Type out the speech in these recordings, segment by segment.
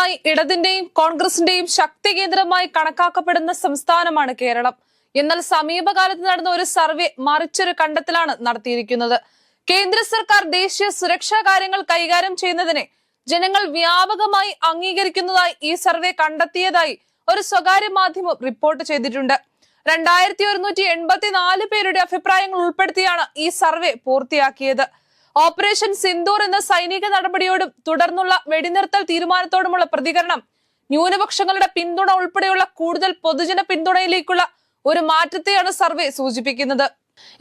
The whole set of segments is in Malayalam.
കാലമായി ഇടതിന്റെയും കോൺഗ്രസിന്റെയും ശക്തി കേന്ദ്രമായി കണക്കാക്കപ്പെടുന്ന സംസ്ഥാനമാണ് കേരളം. എന്നാൽ സമീപകാലത്ത് നടന്ന ഒരു സർവേ മറിച്ചൊരു കണ്ടെത്തലാണ് നടത്തിയിരിക്കുന്നത്. കേന്ദ്ര സർക്കാർ ദേശീയ സുരക്ഷാ കാര്യങ്ങൾ കൈകാര്യം ചെയ്യുന്നതിനെ ജനങ്ങൾ വ്യാപകമായി അംഗീകരിക്കുന്നതായി ഈ സർവേ കണ്ടെത്തിയതായി ഒരു സ്വകാര്യ മാധ്യമം റിപ്പോർട്ട് ചെയ്തിട്ടുണ്ട്. രണ്ടായിരത്തി ഒരുന്നൂറ്റി എൺപത്തിനാല് പേരുടെ അഭിപ്രായങ്ങൾ ഉൾപ്പെടുത്തിയാണ് ഈ സർവേ പൂർത്തിയാക്കിയത്. ഓപ്പറേഷൻ സിന്ദൂർ എന്ന സൈനിക നടപടിയോടും തുടർന്നുള്ള വെടിനിർത്തൽ തീരുമാനത്തോടുമുള്ള പ്രതികരണം ന്യൂനപക്ഷങ്ങളുടെ പിന്തുണ ഉൾപ്പെടെയുള്ള കൂടുതൽ പൊതുജന പിന്തുണയിലേക്കുള്ള ഒരു മാറ്റത്തെയാണ് സർവേ സൂചിപ്പിക്കുന്നത്.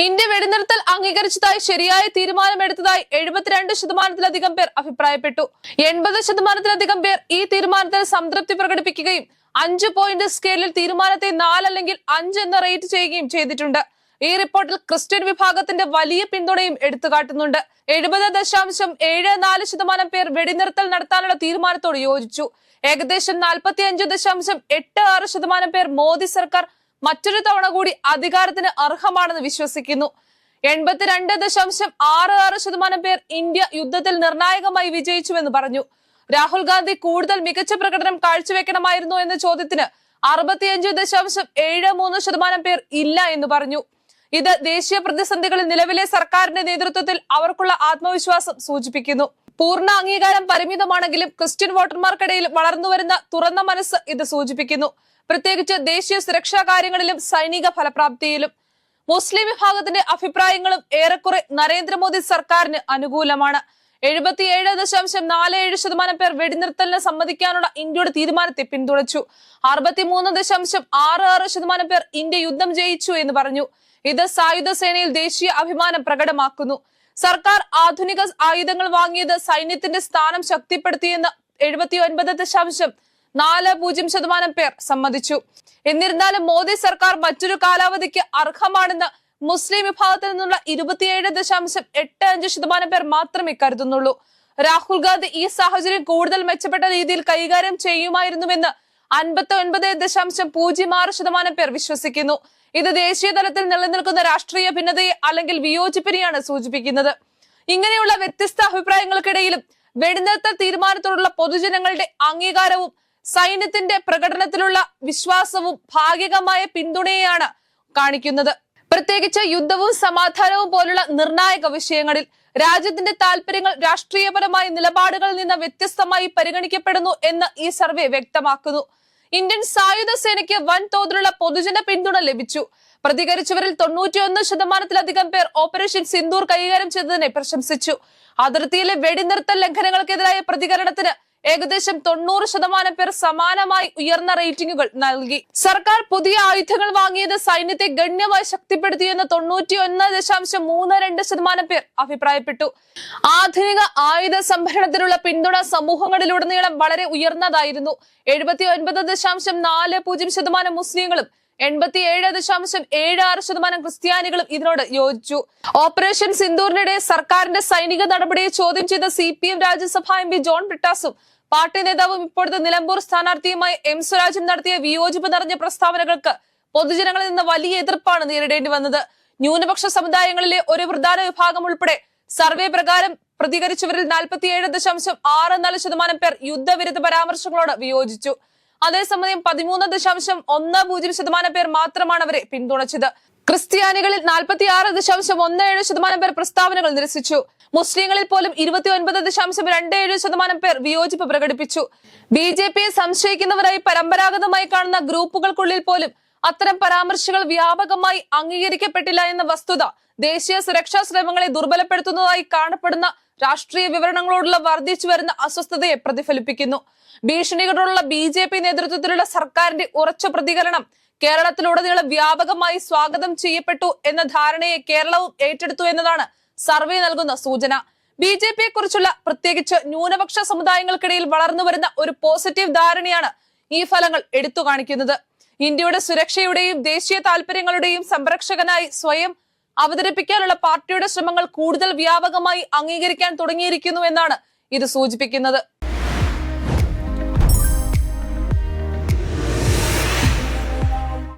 ഇന്ത്യ വെടിനിർത്തൽ അംഗീകരിച്ചതായി ശരിയായ തീരുമാനമെടുത്തതായി എഴുപത്തിരണ്ട് ശതമാനത്തിലധികം പേർ അഭിപ്രായപ്പെട്ടു. എൺപത് ശതമാനത്തിലധികം പേർ ഈ തീരുമാനത്തിൽ സംതൃപ്തി പ്രകടിപ്പിക്കുകയും അഞ്ച് പോയിന്റ് സ്കെയിലിൽ തീരുമാനത്തെ നാലല്ലെങ്കിൽ അഞ്ച് എന്ന് റേറ്റ് ചെയ്യുകയും ചെയ്തിട്ടുണ്ട്. ഈ റിപ്പോർട്ടിൽ ക്രിസ്ത്യൻ വിഭാഗത്തിന്റെ വലിയ പിന്തുണയും എടുത്തുകാട്ടുന്നുണ്ട്. എഴുപത് ദശാംശം ഏഴ് നാല് ശതമാനം പേർ വെടിനിർത്തൽ നടത്താനുള്ള തീരുമാനത്തോട് യോജിച്ചു. ഏകദേശം നാൽപ്പത്തി അഞ്ച് ദശാംശം എട്ട് ആറ് ശതമാനം പേർ മോദി സർക്കാർ മറ്റൊരു തവണ കൂടി അധികാരത്തിന് അർഹമാണെന്ന് വിശ്വസിക്കുന്നു. എൺപത്തിരണ്ട് ദശാംശം ആറ് ആറ് ശതമാനം പേർ ഇന്ത്യ യുദ്ധത്തിൽ നിർണായകമായി വിജയിച്ചുവെന്ന് പറഞ്ഞു. രാഹുൽ ഗാന്ധി കൂടുതൽ മികച്ച പ്രകടനം കാഴ്ചവെക്കണമായിരുന്നു എന്ന ചോദ്യത്തിന് അറുപത്തിയഞ്ച് ദശാംശം ഏഴ് മൂന്ന് ശതമാനം പേർ ഇല്ല എന്ന് പറഞ്ഞു. ഇത് ദേശീയ പ്രതിസന്ധികളിൽ നിലവിലെ സർക്കാരിന്റെ നേതൃത്വത്തിൽ അവർക്കുള്ള ആത്മവിശ്വാസം സൂചിപ്പിക്കുന്നു. പൂർണ അംഗീകാരം പരിമിതമാണെങ്കിലും ക്രിസ്ത്യൻ വോട്ടർമാർക്കിടയിൽ വളർന്നുവരുന്ന തുറന്ന മനസ്സ് ഇത് സൂചിപ്പിക്കുന്നു. പ്രത്യേകിച്ച് ദേശീയ സുരക്ഷാ കാര്യങ്ങളിലും സൈനിക ഫലപ്രാപ്തിയിലും. മുസ്ലിം വിഭാഗത്തിന്റെ അഭിപ്രായങ്ങളും ഏറെക്കുറെ നരേന്ദ്രമോദി സർക്കാരിന് അനുകൂലമാണ്. എഴുപത്തിയേഴ് ദശാംശം നാല് ഏഴ് ശതമാനം പേർ വെടിനിർത്തലിന് സമ്മതിക്കാനുള്ള ഇന്ത്യയുടെ തീരുമാനത്തെ പിന്തുണച്ചു. അറുപത്തിമൂന്ന് ദശാംശം ആറ് ആറ് ശതമാനം പേർ ഇന്ത്യ യുദ്ധം ജയിച്ചു എന്ന് പറഞ്ഞു. ഇത് സായുധ സേനയിൽ ദേശീയ അഭിമാനം പ്രകടമാക്കുന്നു. സർക്കാർ ആധുനിക ആയുധങ്ങൾ വാങ്ങിയത് സൈന്യത്തിന്റെ സ്ഥാനം ശക്തിപ്പെടുത്തിയെന്ന് എഴുപത്തി ഒൻപത് ദശാംശം നാല് പൂജ്യം ശതമാനം പേർ സമ്മതിച്ചു. എന്നിരുന്നാലും മോദി സർക്കാർ മറ്റൊരു കാലാവധിക്ക് അർഹമാണെന്ന് മുസ്ലിം വിഭാഗത്തിൽ നിന്നുള്ള ഇരുപത്തിയേഴ് ദശാംശം എട്ട് അഞ്ച് ശതമാനം പേർ മാത്രമേ കരുതുന്നുള്ളൂ. രാഹുൽ ഗാന്ധി ഈ സാഹചര്യം കൂടുതൽ മെച്ചപ്പെട്ട രീതിയിൽ കൈകാര്യം ചെയ്യുമായിരുന്നുവെന്ന് അൻപത്തി ഒൻപത് ദശാംശം പൂജ്യം ആറ് ശതമാനം പേർ വിശ്വസിക്കുന്നു. ഇത് ദേശീയ തലത്തിൽ നിലനിൽക്കുന്ന രാഷ്ട്രീയ ഭിന്നതയെ അല്ലെങ്കിൽ വിയോജിപ്പിനെയാണ് സൂചിപ്പിക്കുന്നത്. ഇങ്ങനെയുള്ള വ്യത്യസ്ത അഭിപ്രായങ്ങൾക്കിടയിലും വെടിനിർത്തൽ തീരുമാനത്തോടുള്ള പൊതുജനങ്ങളുടെ അംഗീകാരവും സൈന്യത്തിന്റെ പ്രകടനത്തിലുള്ള വിശ്വാസവും ഭാഗികമായ പിന്തുണയെയാണ് കാണിക്കുന്നത്. പ്രത്യേകിച്ച് യുദ്ധവും സമാധാനവും പോലുള്ള നിർണായക വിഷയങ്ങളിൽ രാജ്യത്തിന്റെ താല്പര്യങ്ങൾ രാഷ്ട്രീയപരമായ നിലപാടുകളിൽ നിന്ന് വ്യത്യസ്തമായി പരിഗണിക്കപ്പെടുന്നു എന്ന് ഈ സർവേ വ്യക്തമാക്കുന്നു. ഇന്ത്യൻ സായുധ സേനയ്ക്ക് വൻതോതിലുള്ള പൊതുജന പിന്തുണ ലഭിച്ചു. പ്രതികരിച്ചവരിൽ തൊണ്ണൂറ്റിയൊന്ന് ശതമാനത്തിലധികം പേർ ഓപ്പറേഷൻ സിന്ദൂർ കൈകാര്യം ചെയ്തതിനെ പ്രശംസിച്ചു. അതിർത്തിയിലെ വെടിനിർത്തൽ ലംഘനങ്ങൾക്കെതിരായ പ്രതികരണത്തിന് ഏകദേശം തൊണ്ണൂറ് ശതമാനം പേർ സമാനമായി ഉയർന്ന റേറ്റിംഗുകൾ നൽകി. സർക്കാർ പുതിയ ആയുധങ്ങൾ വാങ്ങിയത് സൈന്യത്തെ ഗണ്യമായി ശക്തിപ്പെടുത്തിയെന്ന് തൊണ്ണൂറ്റി ഒന്ന് ദശാംശം മൂന്ന് രണ്ട് ശതമാനം പേർ അഭിപ്രായപ്പെട്ടു. ആധുനിക ആയുധ സംഭരണത്തിനുള്ള പിന്തുണ സമൂഹങ്ങളിലുടനീളം വളരെ ഉയർന്നതായിരുന്നു. എഴുപത്തി ഒൻപത് ദശാംശം നാല് പൂജ്യം ശതമാനം മുസ്ലിങ്ങളും എൺപത്തി ഏഴ് ദശാംശം ഏഴ് ആറ് ശതമാനം ക്രിസ്ത്യാനികളും ഇതിനോട് യോജിച്ചു. ഓപ്പറേഷൻ സിന്ദൂറിനിടെ സർക്കാരിന്റെ സൈനിക നടപടിയെ ചോദ്യം ചെയ്ത C P M Rajya Sabha M P John ബ്രിട്ടാസും പാർട്ടി നേതാവും ഇപ്പോഴത്തെ നിലമ്പൂർ സ്ഥാനാർത്ഥിയുമായി എം സ്വരാജും നടത്തിയ വിയോജിപ്പ് നിറഞ്ഞ പ്രസ്താവനകൾക്ക് പൊതുജനങ്ങളിൽ നിന്ന് വലിയ എതിർപ്പാണ് നേരിടേണ്ടി വന്നത്. ന്യൂനപക്ഷ സമുദായങ്ങളിലെ ഒരു പ്രധാന വിഭാഗം ഉൾപ്പെടെ സർവേ പ്രകാരം പ്രതികരിച്ചവരിൽ നാൽപ്പത്തിയേഴ് ദശാംശം ആറ് നാല് ശതമാനം പേർ യുദ്ധവിരുദ്ധ പരാമർശങ്ങളോട് വിയോജിച്ചു. അതേസമയം പതിമൂന്ന് ദശാംശം ഒന്ന് പൂജ്യം ശതമാനം പേർ മാത്രമാണ് അവരെ പിന്തുണച്ചത്. ക്രിസ്ത്യാനികളിൽ നാൽപ്പത്തി ആറ് ദശാംശം ഒന്ന് ഏഴ് ശതമാനം പേർ പ്രസ്താവനകൾ നിരസിച്ചു. മുസ്ലിങ്ങളിൽ പോലും ഇരുപത്തി ഒൻപത് ദശാംശം രണ്ട് ഏഴ് ശതമാനം പേർ വിയോജിപ്പ് പ്രകടിപ്പിച്ചു. ബി ജെ പിയെ സംശയിക്കുന്നവരായി പരമ്പരാഗതമായി കാണുന്ന ഗ്രൂപ്പുകൾക്കുള്ളിൽ പോലും അത്തരം പരാമർശങ്ങൾ വ്യാപകമായി അംഗീകരിക്കപ്പെട്ടില്ല എന്ന വസ്തുത ദേശീയ സുരക്ഷാ ശ്രമങ്ങളെ ദുർബലപ്പെടുത്തുന്നതായി കാണപ്പെടുന്ന രാഷ്ട്രീയ വിവരണങ്ങളോടുള്ള വർദ്ധിച്ചു വരുന്ന അസ്വസ്ഥതയെ പ്രതിഫലിപ്പിക്കുന്നു. ഭീഷണികളോടുള്ള ബി ജെ പി നേതൃത്വത്തിലുള്ള സർക്കാരിന്റെ ഉറച്ച പ്രതികരണം കേരളത്തിലുടനീളം വ്യാപകമായി സ്വാഗതം ചെയ്യപ്പെട്ടു എന്ന ധാരണയെ കേരളവും ഏറ്റെടുത്തു എന്നതാണ് സർവേ നൽകുന്ന സൂചന. ബി ജെ പിയെ കുറിച്ചുള്ള പ്രത്യേകിച്ച് ന്യൂനപക്ഷ സമുദായങ്ങൾക്കിടയിൽ വളർന്നു വരുന്ന ഒരു പോസിറ്റീവ് ധാരണയാണ് ഈ ഫലങ്ങൾ എടുത്തു കാണിക്കുന്നത്. ഇന്ത്യയുടെ സുരക്ഷയുടെയും ദേശീയ താൽപര്യങ്ങളുടെയും സംരക്ഷകനായി സ്വയം അവതരിപ്പിക്കാനുള്ള പാർട്ടിയുടെ ശ്രമങ്ങൾ കൂടുതൽ വ്യാപകമായി അംഗീകരിക്കാൻ തുടങ്ങിയിരിക്കുന്നു എന്നാണ് ഇത് സൂചിപ്പിക്കുന്നത്.